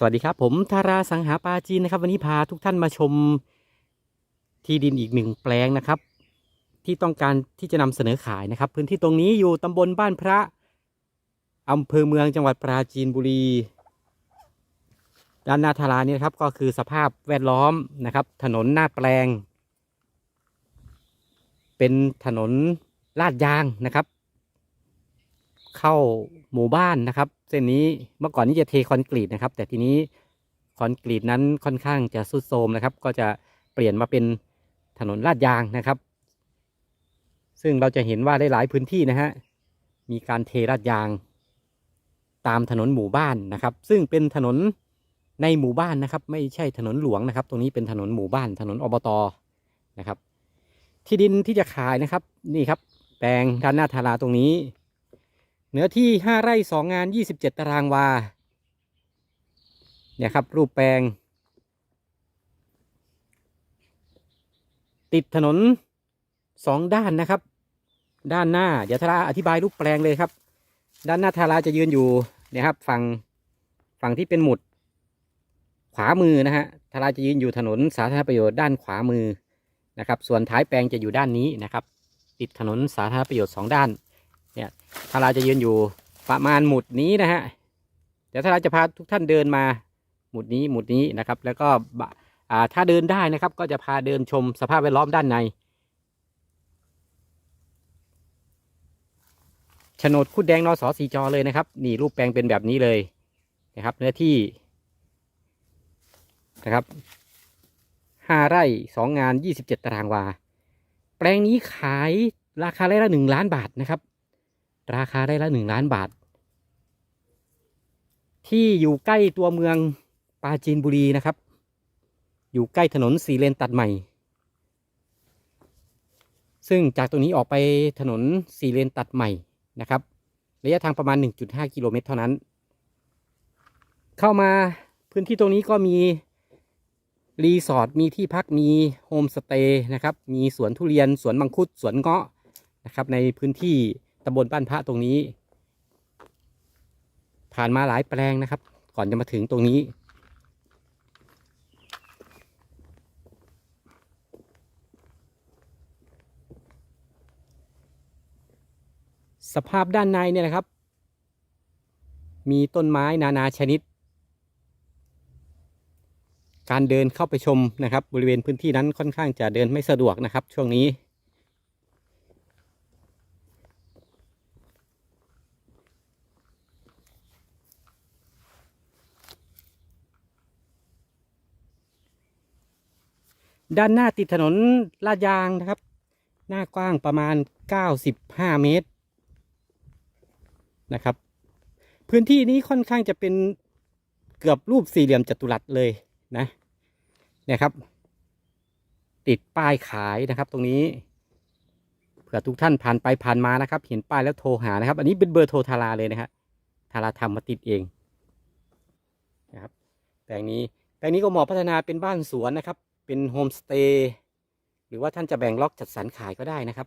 สวัสดีครับ ผมธาราสังหาปาจีนนะครับ วันนี้พาทุกท่านมาชมที่ดินอีกหนึ่งแปลงนะครับ ที่ต้องการที่จะนำเสนอขายนะครับ พื้นที่ตรงนี้อยู่ตำบลบ้านพระอำเภอเมืองจังหวัดปราจีนบุรี ด้านหน้าทารานี่นะครับก็คือสภาพแวดล้อมนะครับ ถนนหน้าแปลง เป็นถนนลาดยางนะครับ เข้าหมู่บ้านนะครับ เส้นนี้เมื่อก่อนนี้จะเทคอนกรีตนะครับ แต่ทีนี้คอนกรีตนั้นค่อนข้างจะสุดโทมนะครับ ก็จะเปลี่ยนมาเป็นถนนลาดยางนะครับ ซึ่งเราจะเห็นว่าได้หลายพื้นที่นะฮะมีการเทลาดยางตามถนนหมู่บ้านนะครับ ซึ่งเป็นถนนในหมู่บ้านนะครับ ไม่ใช่ถนนหลวงนะครับ ตรงนี้เป็นถนนหมู่บ้านถนนอบตนะครับ ที่ดินที่จะขายนะครับนี่ครับ แปลงด้านหน้าทาราตรงนี้ เนื้อที่ห้าไร่สองงานยี่สิบเจ็ดตารางวา เนี่ยครับ รูปแปลง ติดถนนสองด้านนะครับ ด้านหน้า เดี๋ยวทาราอธิบายรูปแปลงเลยครับ ด้านหน้าทาราจะยืนอยู่เนี่ยครับ ฝั่งฝั่งที่เป็นหมุด ขวามือนะฮะทาราจะยืนอยู่ถนนสาธารณประโยชน์ด้านขวามือนะครับ ส่วนท้ายแปลงจะอยู่ด้านนี้นะครับ ติดถนนสาธารณประโยชน์สองด้าน เนี่ยทาราจะยืนอยู่ประมาณหมุดนี้นะฮะเดี๋ยวทาราจะพาทุกท่านเดินมาหมุดนี้หมุดนี้นะครับ แล้วก็ถ้าเดินได้นะครับ ก็จะพาเดินชมสภาพแวดล้อมด้านในโฉนดคุดแดงนอสอสีจอเลยนะครับ นี่รูปแปลงเป็นแบบนี้เลยนะครับ เนื้อที่นะครับห้าไร่สองงานยี่สิบเจ็ดตารางวา แปลงนี้ขายราคาไร่ละหนึ่งล้านบาทนะครับ ราคาไร่ละหนึ่งล้านบาท ที่อยู่ใกล้ตัวเมืองปราจีนบุรีนะครับ อยู่ใกล้ถนนสีเลนตัดใหม่ ซึ่งจากตรงนี้ออกไปถนนสีเลนตัดใหม่นะครับ ระยะทางประมาณ 1.5 กิโลเมตรเท่านั้น เข้ามาพื้นที่ตรงนี้ก็มีรีสอร์ทมีที่พักมีโฮมสเตย์นะครับ มีสวนทุเรียนสวนมังคุดสวนเงาะนะครับ ในพื้นที่ำบลบ้านพระตรงนี้ ผ่านมาหลายแปลงนะครับ ก่อนจะมาถึงตรงนี้ สภาพด้านในเนี่ยนะครับ มีต้นไม้นานาชนิด การเดินเข้าไปชมนะครับ บริเวณพื้นที่นั้นค่อนข้างจะเดินไม่สะดวกนะครับ ช่วงนี้ ด้านหน้าติดถนนลาดยางนะครับ หน้ากว้างประมาณ 95 เมตรนะครับ พื้นที่นี้ค่อนข้างจะเป็นเกือบรูปสี่เหลี่ยมจัตุรัสเลยนะเนี่ยครับ ติดป้ายขายนะครับ ตรงนี้เผื่อทุกท่านผ่านไปผ่านมานะครับ เห็นป้ายแล้วโทรหานะครับ อันนี้เป็นเบอร์โทรทาราเลยนะครับทาราทำมาติดเองนะครับแปลงนี้แปลงนี้ก็เหมาะพัฒนาเป็นบ้านสวนนะครับ เป็นโฮมสเตย์หรือว่าท่านจะแบ่งล็อกจัดสรรขายก็ได้นะครับ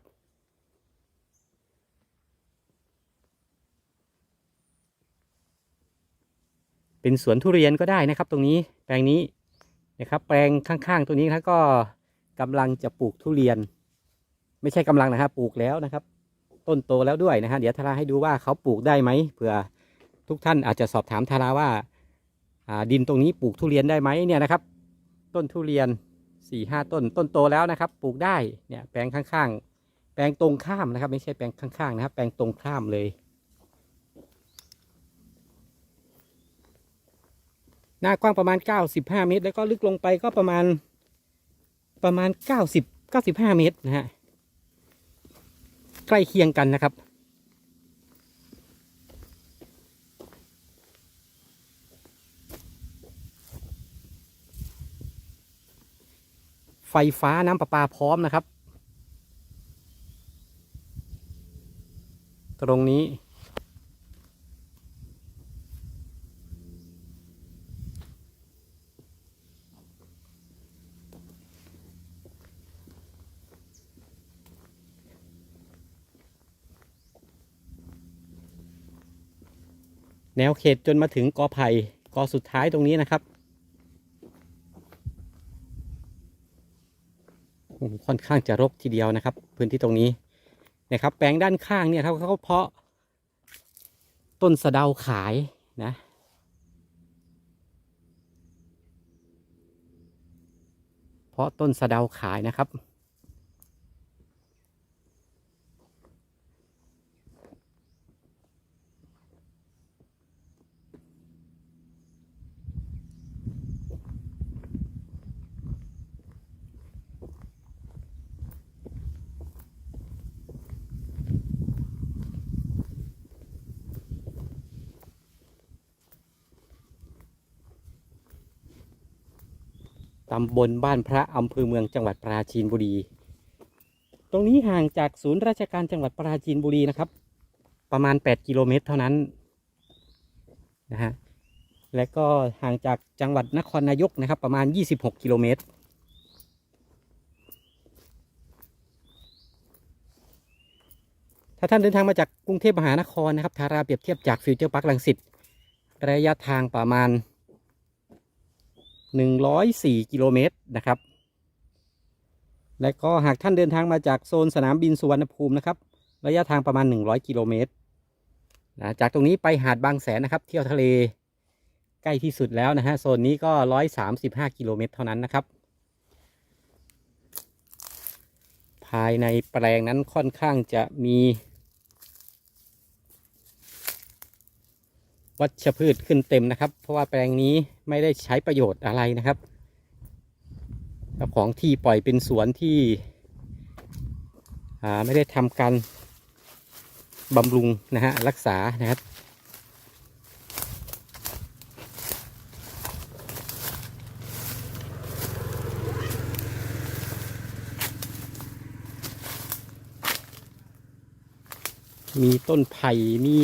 เป็นสวนทุเรียนก็ได้นะครับ ตรงนี้แปลงนี้นะครับ แปลงข้างๆ ตัวนี้นะก็กำลังจะปลูกทุเรียน ไม่ใช่กำลังนะครับปลูกแล้วนะครับ ต้นโตแล้วด้วยนะฮะเดี๋ยวทาราให้ดูว่าเขาปลูกได้ไหมเผื่อทุกท่านอาจจะสอบถามทาราว่าอ่าดินตรงนี้ปลูกทุเรียนได้ไหมเนี่ยนะครับ ต้นทุเรียน สี่ห้าต้นต้นโตแล้วนะครับ ปลูกได้เนี่ยแปลงข้างๆ แปลงตรงข้ามนะครับ ไม่ใช่แปลงข้างๆนะครับ แปลงตรงข้ามเลยหน้ากว้างประมาณ 95 เมตร แล้วก็ลึกลงไปก็ประมาณประมาณ 90 95 เมตรนะฮะใกล้เคียงกันนะครับ ไฟฟ้าน้ำประปาพร้อมนะครับ ตรงนี้ แนวเขตจนมาถึงกอไผ่กอสุดท้ายตรงนี้นะครับโอ้โห ค่อนข้างจะรกทีเดียวนะครับ พื้นที่ตรงนี้นะครับ แปลงด้านข้างเนี่ยเขาเขาเพาะต้นสะเดาขายนะเพาะต้นสะเดาขายนะครับ ตำบลบ้านพระอำเภอเมืองจังหวัดปราจีนบุรี ตรงนี้ห่างจากศูนย์ราชการจังหวัดปราจีนบุรีนะครับ ประมาณ 8 กิโลเมตรเท่านั้นนะฮะและก็ห่างจากจังหวัดนครนายกนะครับ ประมาณ 26 กิโลเมตร ถ้าท่านเดินทางมาจากกรุงเทพมหานครนะครับทาราเปรียบเทียบจากฟิวเจอร์พาร์คลังสิตระยะทางประมาณ 104 กิโลเมตรนะครับ และก็หากท่านเดินทางมาจากโซนสนามบินสุวรรณภูมินะครับ ระยะทางประมาณ 100 กิโลเมตรนะจากตรงนี้ไปหาดบางแสนนะครับ เที่ยวทะเลใกล้ที่สุดแล้วนะฮะ โซนนี้ก็ 135 กิโลเมตรเท่านั้นนะครับ ภายในแปลงนั้นค่อนข้างจะมี วัชพืชขึ้นเต็มนะครับ เพราะว่าแปลงนี้ไม่ได้ใช้ประโยชน์อะไรนะครับเจ้าของที่ปล่อยเป็นสวนที่ไม่ได้ทำการบำรุงนะฮะรักษานะครับมีต้นไผ่มี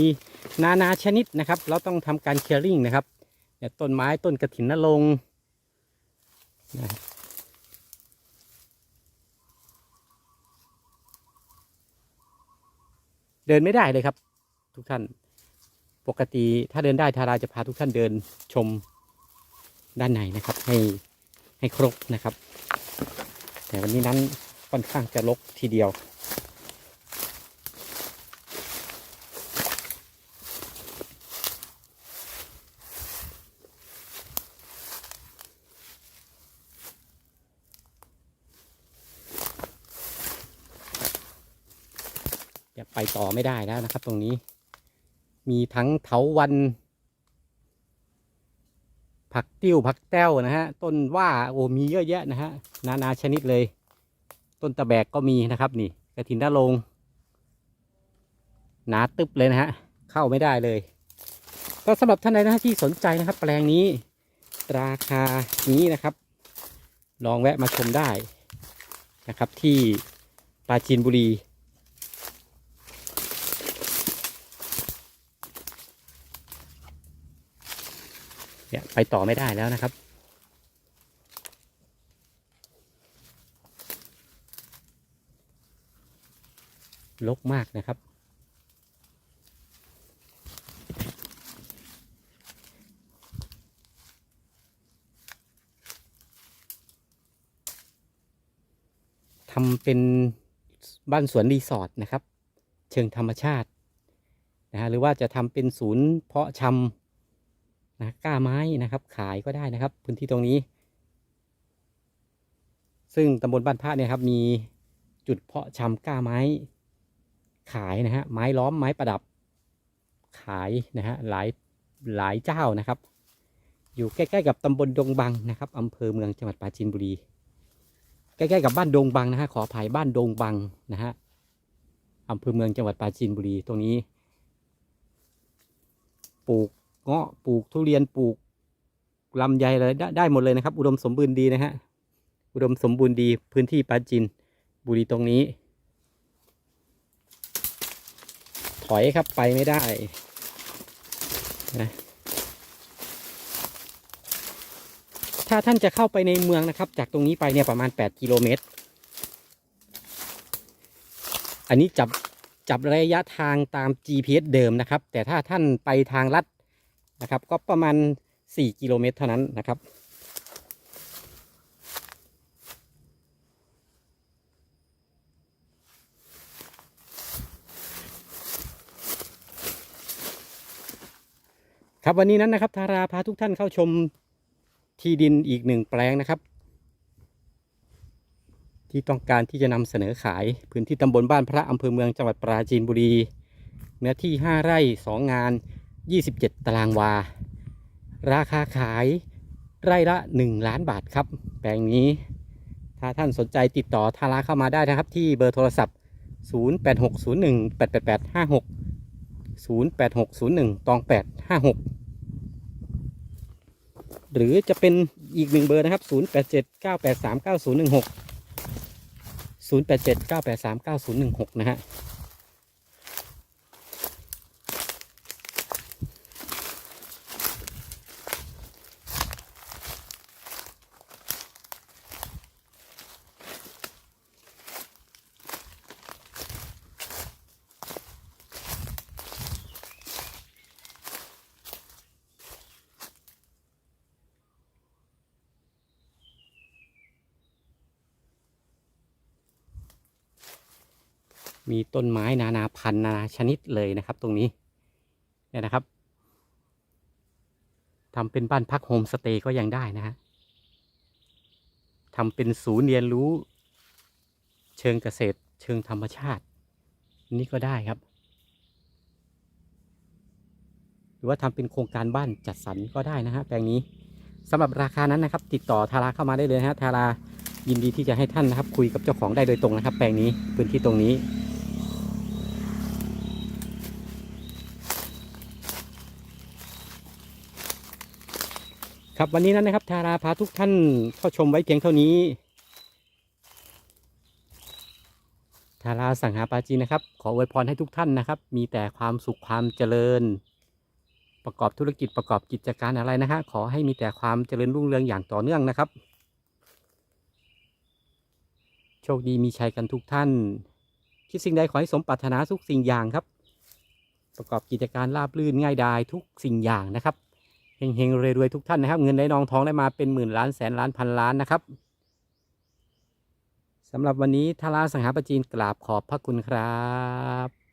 นานาชนิดนะครับ เราต้องทำการเคลียร์ริ่งนะครับเนี่ยต้นไม้ต้นกระถินนรงนะเดินไม่ได้เลยครับ ทุกท่านปกติถ้าเดินได้ทาราจะพาทุกท่านเดินชมด้านในนะครับ ให้ให้ครบนะครับ แต่วันนี้นั้นค่อนข้างจะรกทีเดียว ไปต่อไม่ได้แล้วนะครับ ตรงนี้ มีทั้งเถาวัน ผักติ้วผักแต้วนะฮะ ต้นว่าโอ้มีเยอะแยะนะฮะ นานาชนิดเลย ต้นตะแบกก็มีนะครับ นี่กระถินด้าลง หนาตึบเลยนะฮะ เข้าไม่ได้เลย ก็สำหรับท่านใดนะฮะที่สนใจนะครับ แปลงนี้ ราคานี้นะครับ ลองแวะมาชมได้นะครับที่ปราจีนบุรี เนี่ยไปต่อไม่ได้แล้วนะครับ ลกมากนะครับ ทำเป็นบ้านสวนรีสอร์ทนะครับ เชิงธรรมชาตินะฮะหรือว่าจะทำเป็นศูนย์เพาะชำ นะก้าไม้นะครับ ขายก็ได้นะครับ พื้นที่ตรงนี้ ซึ่งตำบลบ้านพระเนี่ยครับ มีจุดเพาะชำก้าไม้ ขายนะฮะไม้ล้อมไม้ประดับ ขายนะฮะหลายหลายเจ้านะครับ อยู่ใกล้ๆกับตำบลดงบังนะครับอำเภอเมืองจังหวัดปราจีนบุรี ใกล้ๆกับบ้านดงบังนะฮะขออภัยบ้านดงบังนะฮะอำเภอเมืองจังหวัดปราจีนบุรีตรงนี้ ปลูก เงาะปลูกทุเรียนปลูกลำไยอะไรได้ได้หมดเลยนะครับ อุดมสมบูรณ์ดีนะฮะอุดมสมบูรณ์ดีพื้นที่ปราจินบุรีตรงนี้ ถอยครับไปไม่ได้นะถ้าท่านจะเข้าไปในเมืองนะครับ จากตรงนี้ไปเนี่ยประมาณ 8 กิโลเมตร อันนี้จับจับระยะทางตาม GPS เดิมนะครับ แต่ถ้าท่านไปทางลัด นะครับ ก็ประมาณ 4 กิโลเมตรเท่านั้นนะครับ ครับวันนี้นั้นนะครับทาราพาทุกท่านเข้าชมที่ดินอีกหนึ่งแปลงนะครับ ที่ต้องการที่จะนำเสนอขายพื้นที่ตำบลบ้านพระอำเภอเมืองจังหวัดปราจีนบุรี เนื้อที่ 5 ไร่ 2 งาน 27 ตารางวา ราคาขายไร่ละ 1 ล้านบาทครับ แปลงนี้ ถ้าท่านสนใจติดต่อทาราเข้ามาได้นะครับ ที่เบอร์โทรศัพท์ 0860188856 08601ตอง856 หรือจะเป็นอีกหนึ่งเบอร์นะครับ 0879839016 0879839016 นะฮะ มีต้นไม้นานาพันธุ์นานาชนิดเลยนะครับ ตรงนี้เนี่ยนะครับทำเป็นบ้านพักโฮมสเตย์ก็ยังได้นะฮะทำเป็นศูนย์เรียนรู้ เชิงเกษตร เชิงธรรมชาติ นี่ก็ได้ครับ หรือว่าทำเป็นโครงการบ้านจัดสรรก็ได้นะฮะแปลงนี้สำหรับราคานั้นนะครับ ติดต่อทาราเข้ามาได้เลยนะฮะทารายินดีที่จะให้ท่านนะครับ คุยกับเจ้าของได้โดยตรงนะครับ แปลงนี้พื้นที่ตรงนี้ ครับวันนี้นั้นนะครับทาราพาทุกท่านเข้าชมไว้เพียงเท่านี้ทาราสังหาปาจีนะครับ ขออวยพรให้ทุกท่านนะครับ มีแต่ความสุขความเจริญ ประกอบธุรกิจประกอบกิจการอะไรนะฮะขอให้มีแต่ความเจริญรุ่งเรืองอย่างต่อเนื่องนะครับ โชคดีมีชัยกันทุกท่าน คิดสิ่งใดขอให้สมปรารถนาทุกสิ่งอย่างครับ ประกอบกิจการราบรื่นง่ายดายทุกสิ่งอย่างนะครับ เฮงๆรวยๆทุกท่านนะครับ เงินได้นองทองได้มาเป็นหมื่นล้านแสนล้านพันล้านนะครับสำหรับวันนี้ทาราสังหาปจีนกราบขอบพระคุณครับ